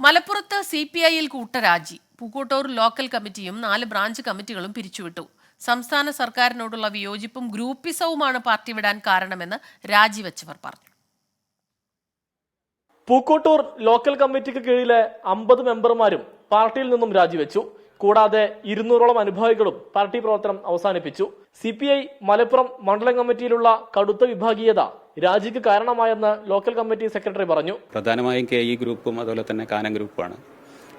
മലപ്പുറത്ത് C P ഐയിൽ കൂട്ടരാജി Pookkottur local കമ്മിറ്റിയും നാല് ബ്രാഞ്ച് കമ്മിറ്റികളും പിരിച്ചുവിട്ടു. സംസ്ഥാന സർക്കാരിനോടുള്ള വിയോജിപ്പും ഗ്രൂപ്പിസവുമാണ് പാർട്ടി വിടാൻ കാരണമെന്ന് രാജിവെച്ചവർ പറഞ്ഞു. പൂക്കോട്ടൂർ ലോക്കൽ കമ്മിറ്റിക്ക് കീഴിലെ അമ്പത് മെമ്പർമാരും പാർട്ടിയിൽ നിന്നും രാജിവെച്ചു. കൂടാതെ ഇരുന്നൂറോളം അനുഭാവികളും പാർട്ടി പ്രവർത്തനം അവസാനിപ്പിച്ചു. സി പി ഐ മലപ്പുറം മണ്ഡലം കമ്മിറ്റിയിലുള്ള കടുത്ത വിഭാഗീയത രാജിക്ക് കാരണമായെന്ന് ലോക്കൽ കമ്മിറ്റി സെക്രട്ടറി പറഞ്ഞു. പ്രധാനമായും കെ ഇ ഗ്രൂപ്പും അതുപോലെ തന്നെ കാനം ഗ്രൂപ്പാണ്.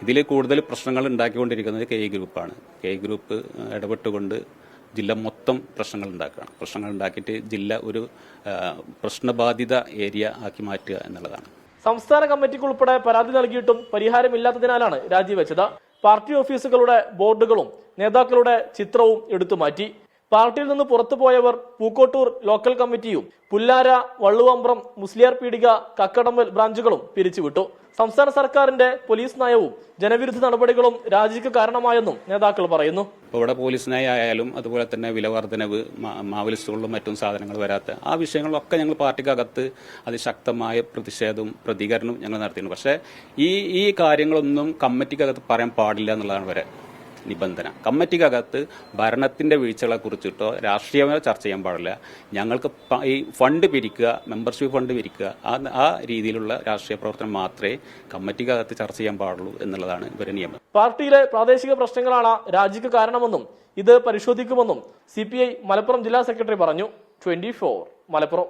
ഇതിൽ കൂടുതൽ പ്രശ്നങ്ങൾ ഉണ്ടാക്കിക്കൊണ്ടിരിക്കുന്നത് കെ ഇ ഗ്രൂപ്പാണ്. കെ ഇ ഗ്രൂപ്പ് ഇടപെട്ടുകൊണ്ട് ജില്ല മൊത്തം പ്രശ്നങ്ങൾ ഉണ്ടാക്കുകയാണ്. പ്രശ്നങ്ങൾ ഉണ്ടാക്കിയിട്ട് ജില്ല ഒരു പ്രശ്നബാധിത ഏരിയ ആക്കി മാറ്റുക എന്നുള്ളതാണ്. സംസ്ഥാന കമ്മിറ്റിക്ക് ഉൾപ്പെടെ പരാതി നൽകിയിട്ടും പരിഹാരമില്ലാത്തതിനാലാണ് രാജിവെച്ചത്. പാർട്ടി ഓഫീസുകളുടെ ബോർഡുകളും നേതാക്കളുടെ ചിത്രവും എടുത്തുമാറ്റി പാർട്ടിയിൽ നിന്ന് പുറത്തു പോയവർ പൂക്കോട്ടൂർ ലോക്കൽ കമ്മിറ്റിയും പുല്ലാര വള്ളുവമ്പ്രം മുസ്ലിയാർ പീടിക കക്കടമ്പൽ ബ്രാഞ്ചുകളും പിരിച്ചുവിട്ടു. സംസ്ഥാന സർക്കാരിന്റെ പോലീസ് നയവും ജനവിരുദ്ധ നടപടികളും രാജിക്ക് കാരണമായെന്നും നേതാക്കൾ പറയുന്നു. ഇവിടെ പോലീസ് നയമായാലും അതുപോലെ തന്നെ വില വർധനവ് മാവലിസ്റ്റുകളിലും മറ്റും സാധനങ്ങൾ വരാത്ത ആ വിഷയങ്ങളൊക്കെ ഞങ്ങൾ പാർട്ടിക്കകത്ത് അതിശക്തമായ പ്രതിഷേധവും പ്രതികരണവും ഞങ്ങൾ നടത്തിയിരുന്നു പക്ഷേ ഈ ഈ കാര്യങ്ങളൊന്നും കമ്മിറ്റിക്കകത്ത് പറയാൻ പാടില്ല എന്നുള്ളതാണ് വരെ. നിബന്ധന. കമ്മിറ്റിക്കകത്ത് ഭരണത്തിന്റെ വീഴ്ചകളെ കുറിച്ചിട്ടോ രാഷ്ട്രീയമോ ചർച്ച ചെയ്യാൻ പാടില്ല. ഞങ്ങൾക്ക് ഈ ഫണ്ട് പിരിക്കുക മെമ്പർഷിപ്പ് ഫണ്ട് പിരിക്കുക ആ ആ രീതിയിലുള്ള രാഷ്ട്രീയ പ്രവർത്തനം മാത്രമേ കമ്മിറ്റിക്കകത്ത് ചർച്ച ചെയ്യാൻ പാടുള്ളൂ എന്നുള്ളതാണ് ഇവരുടെ നിയമം. പാർട്ടിയിലെ പ്രാദേശിക പ്രശ്നങ്ങളാണ് രാജിക്ക് കാരണമെന്നും ഇത് പരിശോധിക്കുമെന്നും സി മലപ്പുറം ജില്ലാ സെക്രട്ടറി പറഞ്ഞു. ട്വന്റി മലപ്പുറം.